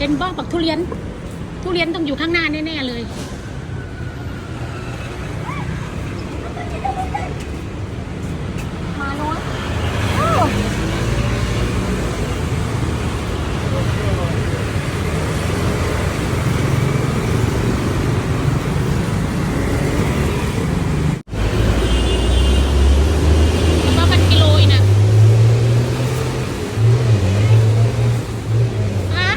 เป็นบ้อปักทุเรียน ทุเรียนต้องอยู่ข้างหน้าแน่ๆเลย มาน้อย แล้วก็พันกิโลอีกนะฮะ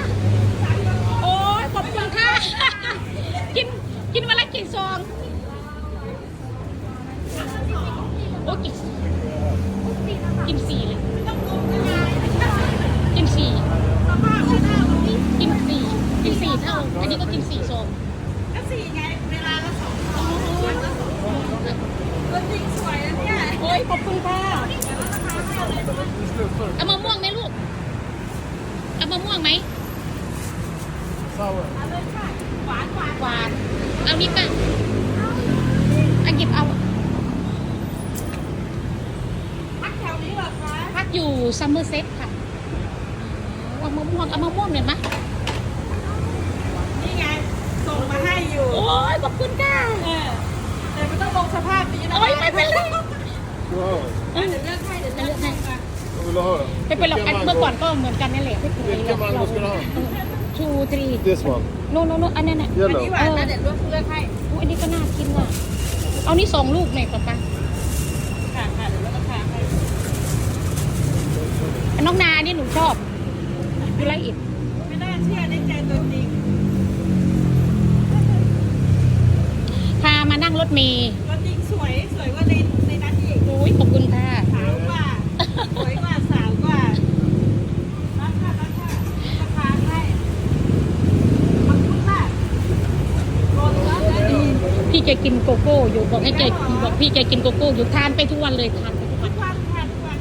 โอ้ยขอบคุณค่ะ กิน กินวันละกี่ซอง โอ้กินกินสี่เลย กินสี่ กินสี่ กินสี่เท่า อันนี้ก็กินสี่ซอง ก็สี่ไง เวลาละสองวันละสองตัวจริงสวยนะเนี่ย โอ้ย ขอบคุณค่ะเอามะม่วงไหมลูกเอามะม่วงไหม Sour. หวานหวานหวานเอานี่ป่ะเอาหยิบเอาพักแถวนี้เหรอคะพักอยู่ซัมเมอร์เซ็ตค่ะเอามะม่วงเอามะม่วงหน่อยมะนี่ไงส่งมาให้อยู่ โอ้ยขอบคุณค่ะเออแต่ไม่ต้องลงสภาพนี้นะโอ้ยไม่เป็นไร Wow. เออเดี๋ยวเลือกให้เดี๋ยวเลือกให้ค่ะ Vad vill du ha då? ไม่เป็นหรอกอันเมื่อก่อนก็เหมือนกันนั่นแหละไม่เป็นไร Vilken mango ska du ha? ชูทรี This one. โนโนโนอันนั้นน่ะ อันนี้ Yellow. หวานนะเดี๋ยวเลือกเลือกให้อุ๊ยอันนี้ก็น่ากินอะ เอานี่สองลูกหน่อยป่ะปะค่ะค่ะเดี๋ยวเลือกราคาให้อันน้องนานี่หนูชอบยูไรอิดไม่น่าเชื่อได้เจอตัวจริงพามานั่งรถเมย์ตัวจริงสวยสวยกว่าใน ขอบคุณค่ะ สาวกว่าสวยกว่าสาวกว่าราคาราคาราคาให้มันคุ้มากโลนึงแล้วนะอืมพี่แกกินโกโก้อยู่บอกให้แกบอกพี่แกกินโกโก้อยู่ทานไปทุกวันเลยทานไปทุกวัทุนกวันค่ะทุกวัน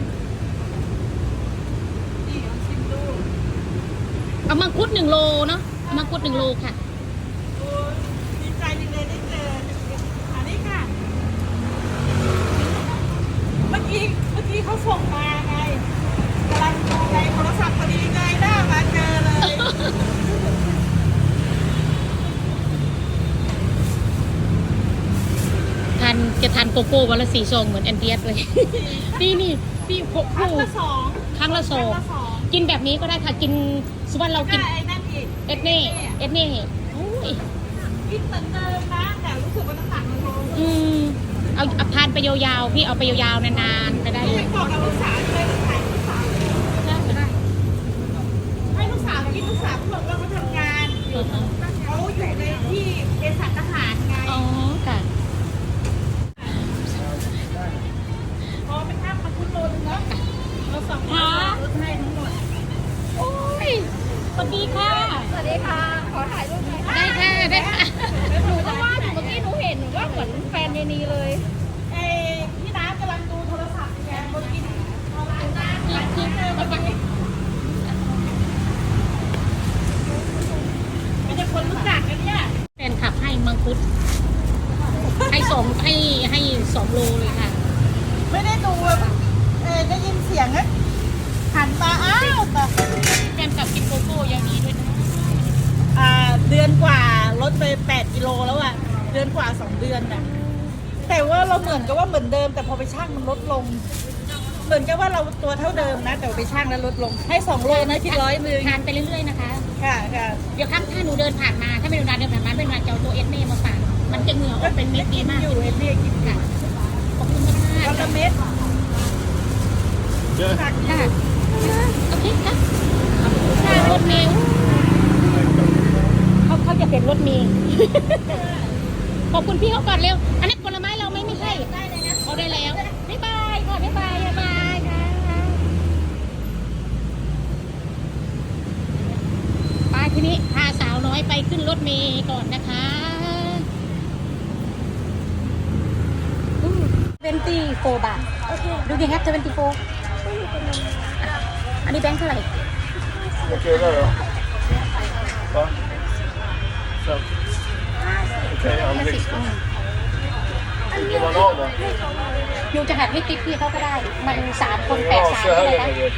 นี่ลองชิมดูเอามังคุดหนึ่งโลเนาะมังคุดหนึ่งโลค่ะดีใจจังเลยได้เจออันนี้ค่ะ เมื่อ กี้เมื่อกี้เขาส่งมาไงกำลังดูในโทรศัพท์พอดีเงยหน้ามาเจอเลยทานจะทานโกโก้วันละสี่ซองเหมือนแอนเดียสเลย นี่นี่พี่พกครั้งคู่ละสองครั้งละซองครั้งละสองกินแบบนี้ก็ได้ค่ะกินสมมติเราก็กินไอ้นั่นอีกเอสเน่เอสเน่โอ้ย กินเหมือนเดิมนะแต่รู้สึกว่าน้ำหนักมันลงอืม เอาเอาทานไปยาวๆพี่เอาไปยาวๆนานๆไปได้ไม่เลอยยากบอกกับลูกสาวเลยลูกสาวลูกสาวได้ให้ลูกสาวกินลูกสาวเขาบอกว่าเขาทำงานอยู่เขาอยู่ในที่เป็นสัตว์ทหารไงอ๋อค่ะพอไปข้ามมาคุณโลนึงเนาะเราสองคนลดให้ทั้งหมดโอ้ยสวัสดีค่ะ สวัสดีค่ะ ขอถ่ายรูปหน่อยได้ค่ะได้ค่ะ หนูก็ว่าอยู่เมื่อกี้หนู เห็นหนูว่าเหมือนแฟนเยนีเลยเอ้พี่น้ำกำลังดูโทรศัพท์แกคนกินโทรศัพท์น้ำกินกินเลยมันเป็นจะคนรู้จักกันเนี่ยแฟนขับให้มังคุด ให้สองให้ให้สองโลเลยค่ะ ไม่ได้ดูเออได้ยินเสียงอะหันมาอ้าวแต่แฟนขับกินโกโก้ย่างนี้ด้วยนะอ่าเดือนกว่าลดไป 8 กิโลแล้วอะ เดือนกว่า2เดือนน่ะแต่ว่าเราเหมือนกับว่าเหมือนเดิม แต่พอไปชั่งมันลดลง เหมือนกับว่าเราตัวเท่าเดิมนะ แต่ว่าไปชั่งแล้วลดลงให้2โลนะคิดร้อยหนึงทานไปเรื่อยๆนะคะ ค่ะค่ะเดี๋ยวครั้งถ้าหนูเดินผ่านมา ถ้าไม่ดูนานเดินผ่านมาเป็นมาเจ้าตัวเอสเน่มาฝากมันจะเหงื่อออกเป็นเม็ดดีมากอยู่เอ็นเรียกินค่ะขอบคุณมากวันละเม็ด Yeah. ผักค่ะโอเคค่ะค่ะรถเมล์เขาเขาจะเป็นรถเมล์ ขอบคุณพี่เขาก่อนเร็ว อันนี้ผลไม้เราไม่ไม่ใช่ได้เลยนะเอาได้แล้วบ๊ายบายค่ะบ๊ายบายบ๊ายบายค่ะไปทีนี้พาสาวน้อยไปขึ้นรถเมล์ก่อนนะคะ24บาทดูดิครับ24อันนี้แบงค์เท่าไหร่ Okej, där då. Va? Så. Okej, Alex. Vill man ha då? ยูจะหักให้ติ๊บพี่เขาก็ได้ มันสามคนแปด Ja, สาม så เล här ยนะ är det.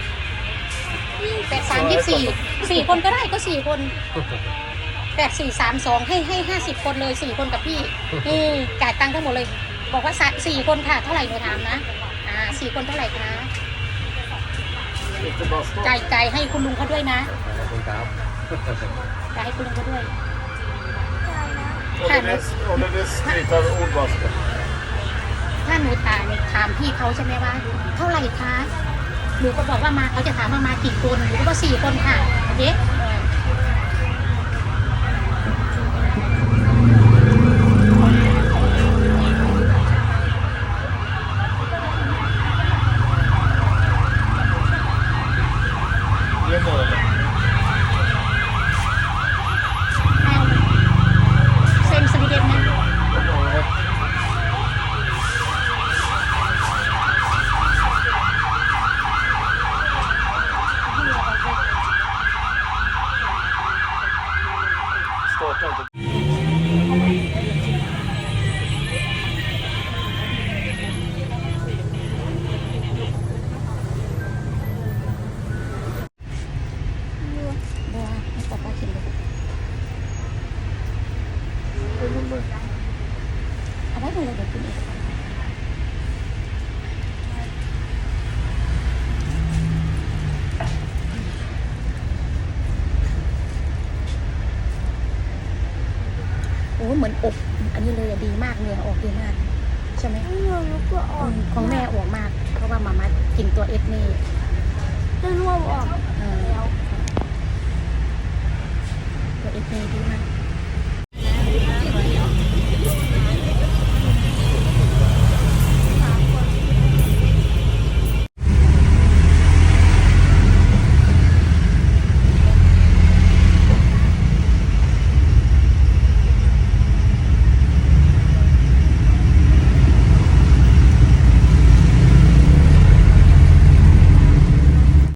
แปดสามยี่สี่สี่คนก็ได้ก็สี่คนแปดสี่สามสองให้ให้ห้าสิบคนเลยสี่คนกับพี่นี่จ่ายตังค์ทั้งหมดเลย บอกว่าสะสี่คนค่ะเท่าไหร่หนูถามนะ อ่าสี่คนเท่าไหร่คะ Inte basta. จ่ายจ่ายให้คุณลุงเขาด้วยนะขอบคุณครับจ่ายให้คุณลุงเขาด้วย Och det är, och det är stritar ordvaska. ถ้าหนูถามถามพี่เขาใช่ไหมว่า เท่าไหร่คะหนูก็บอกว่ามาเขาจะถามว่ามากี่คนหนูก็บอกสี่คนค่ะโอเคเ Det är nummer. เอาไว้เลยเดี๋ยวกินเองโอ้เหมือนอบอันนี้เลยอะดีมากเนื้อออกดีมาก ใช่ไหมไม่รู้แล้วก็ออกอืมของแม่ออกมาก เพราะว่ามามากินตัวเอสนี่จะร่วงออกเออตัวเอสนี่ดีมาก